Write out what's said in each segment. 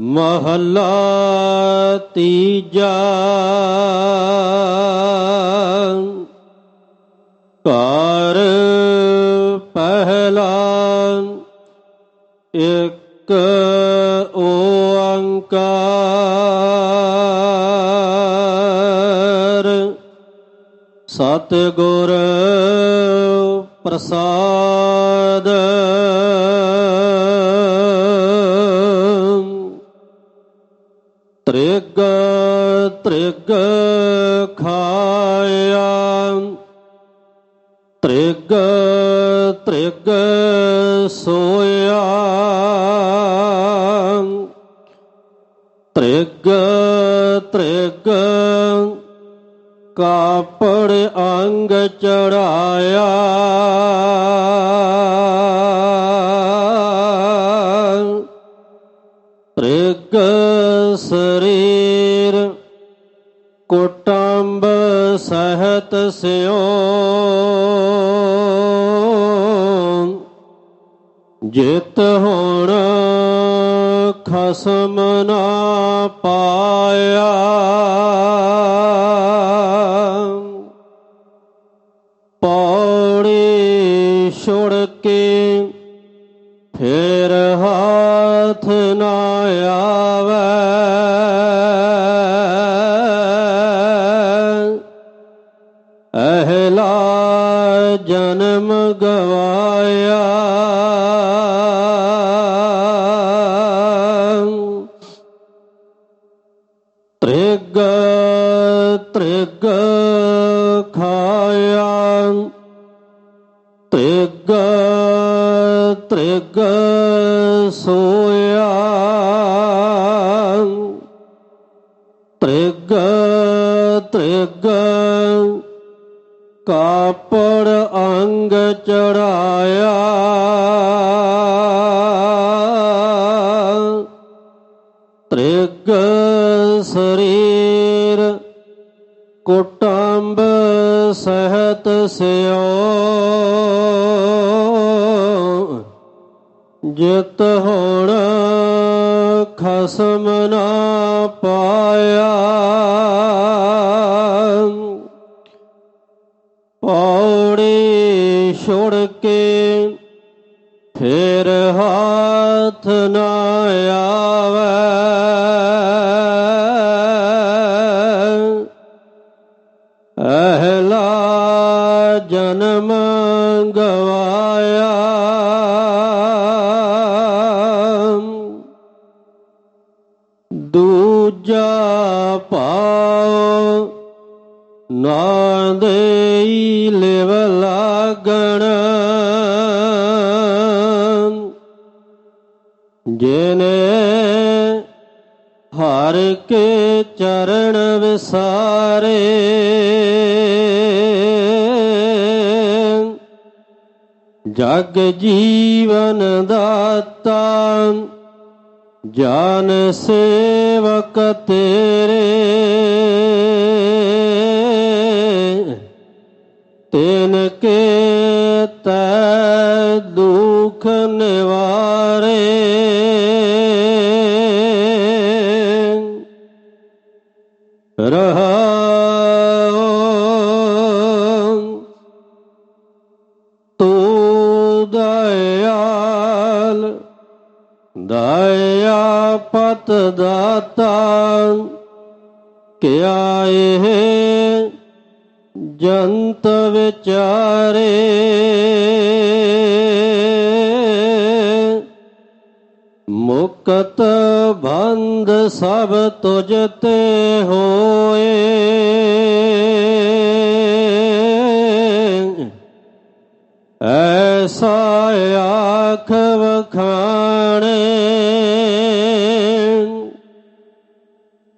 ਮਹੱਲਾ ਤੀਜਾ। ਘਰ ਪਹਿਲਾ ਇੱਕ ਓੰਕਾਰ। ਸਤਿਗੁਰ ਪ੍ਰਸਾਦ। ਤ੍ਰਿਗ ਤ੍ਰਿਗ ਖਾਇਆ। ਤ੍ਰਿਗ ਤ੍ਰਿਗ ਸੋਇਆ। ਤ੍ਰਿਗ ਤ੍ਰਿਗ ਕਾਪੜ ਅੰਗ ਚੜਾਇਆ। ਤ੍ਰਿਗ ਕੁਟੰਬ ਸਹਿਤ ਸਿਓ। ਜਿਤ ਹੁਣ ਖਸਮ ਨਾ ਪਾਇਆ। ਪੌੜੀ ਛੁੜ ਕੇ ਤ੍ਰਿਗ ਤ੍ਰਿਗ ਕਾਪੜ ਅੰਗ ਚੜਾਇਆ। ਤ੍ਰਿਗ ਸਰੀਰ ਕੁਟੰਬ ਸਹਿਤ ਸਿਓ, ਜਿਤ ਹੁਣ ਖਸਮ ਨਾ ਪਾਇਆ। ਪੌੜੀ ਛੁੜ ਕੇ ਫੇਰ ਹਾਥ ਨਾ ਆਵੇ। ਅਹਲਾ ਜਨਮ ਗਵਾਇਆ। ਦੂਜਾ ਪਾਉ ਨਾ ਦੇਈ ਲਿਵ। ਜਿਨੇ ਹਰ ਕੇ ਚਰਨ ਵਿਸਾਰੇ ਜਗ ਜੀਵਨ ਦਾਤਾ ਜਾਨ ਸੇਵਕ ਤੇ ਦਇਆ ਪਤ ਦਾਤਾ ਕਿਆ ਇਹ ਜੰਤ ਵਿਚਾਰੇ? ਮੁਕਤ ਬੰਧ ਸਭ ਤੁਝ ਤੇ ਹੋਏ। ਐਸਾ ਆਖ ਵਖਾਣੇ।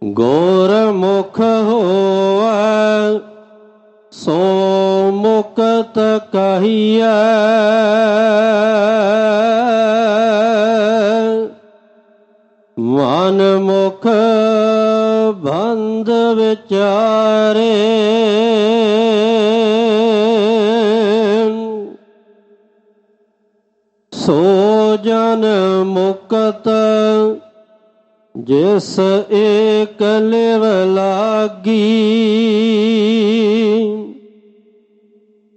ਗੋਰ ਮੁਖ ਹੋਵੈ ਸੋ ਮੁਕਤ ਕਹੀਐ। ਮਨ ਮੁਖ ਬੰਦ ਵਿਚਾਰੇ। ਸੋ ਜਨ ਮੁਕਤ, ਜਿਸ ਏਕ ਲਿਵ ਲਾਗੀ।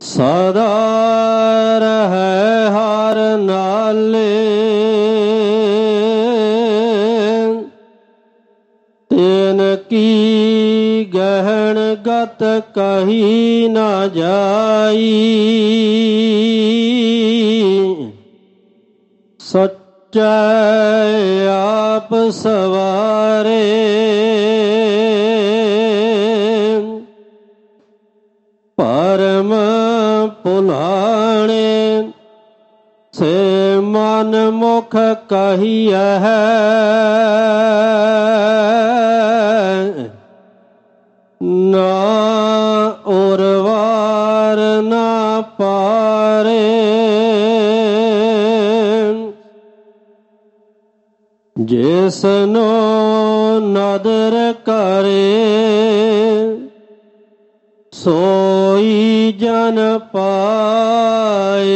ਸਦਾ ਰਹਿ ਹਰ ਨਾਲੇ, ਤੈਨ ਕੀ ਗਹਿਣ ਗਤ ਕਹੀ ਨਾ ਜਾਈ। ਸੱਚੈ ਆਪ ਸਵਾਰੇ। ਪਰਮ ਪੁਲਾਣੇ ਸੇ ਮਨ ਮੁਖ ਕਹੀਐ। ਨਾ ਉਰਵਾਰ ਨਾ ਪਾਰੇ। ਜਿਸਨੋ ਨਦਰ ਕਰੇ ਸੋਈ ਜਨ ਪਾਏ।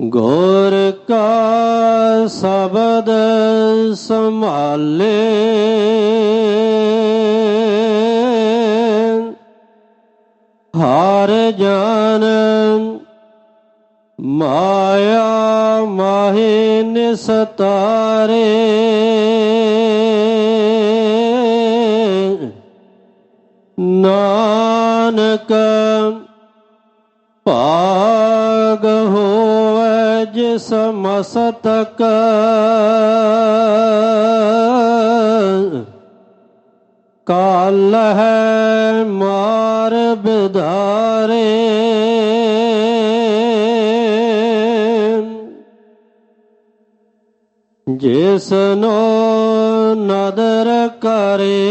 ਗੁਰ ਕਾ ਸ਼ਬਦ ਸੰਭਾਲੇ। ਹਰ ਜਨ ਮਾਇਆ ਮਾਹੇ ਨਿਸਤਾਰੇ ਨਾਨਕ ਭਾਗ ਹੋਵੈ ਜਿਸ ਮਸਤਕ। ਕਾਲ ਹੈ ਮਾਰ ਬਿਧਾਰੇ। ਜਿਸਨੋ ਨਦਰ ਕਰੇ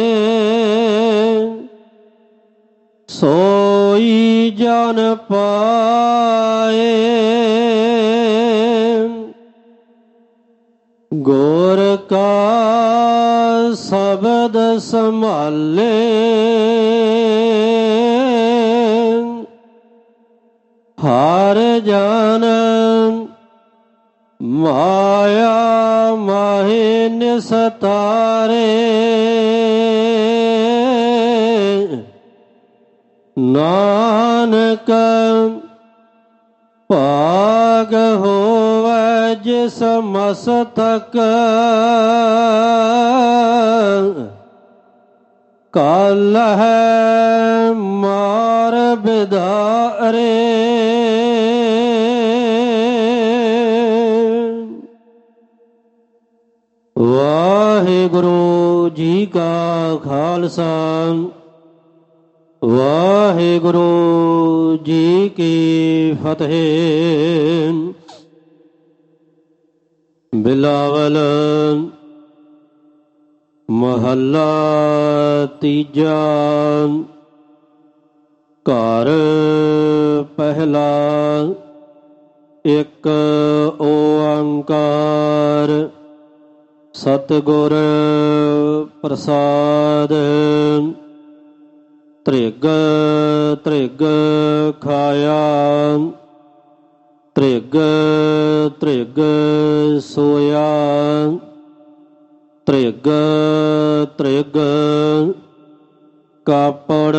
ਸੋਈ ਜਨ ਪਾਏ। ਗੁਰ ਕਾ ਸ਼ਬਦ ਸੰਭਾਲੇ ਮਾਇਆ ਮਾਹੇ ਨਿਸਤਾਰੇ ਨਾਨਕ ਭਾਗ ਹੋਵੈ ਜਿਸ ਮਸਤਕ। ਕਾਲ ਹੈ ਮਾਰ ਬਿਦਾਰੇ ਖਾਲਸਾ। ਵਾਹਿਗੁਰੂ ਜੀ ਕੀ ਫਤਿਹ। ਬਿਲਾਵਲ ਮਹੱਲਾ ਤੀਜਾ। ਘਰ ਪਹਿਲਾ। ਇੱਕ ਓੰਕਾਰ ਸਤਿਗੁਰ ਪ੍ਰਸਾਦ। ਤ੍ਰਿਗ ਤ੍ਰਿਗ ਖਾਇਆ। ਤ੍ਰਿਗ ਤ੍ਰਿਗ ਸੋਇਆ। ਤ੍ਰਿਗ ਤ੍ਰਿਗ ਕਾਪੜ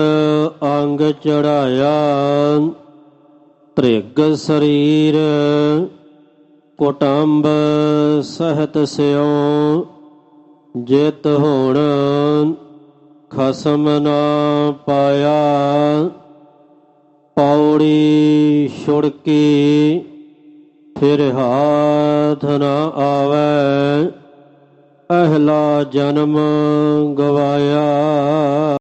ਅੰਗ ਚੜਾਇਆ। ਤ੍ਰਿਗ ਸਰੀਰ ਕੁਟੰਬ ਸਹਿਤ ਸਿਉ, ਜਿਤ ਹੋਣ ਖਸਮ ਨਾ ਪਾਇਆ। ਪੌੜੀ ਛੁੜਕੀ ਫਿਰ ਹਾਥ ਨਾ ਆਵੇ। ਅਹਲਾ ਜਨਮ ਗਵਾਇਆ।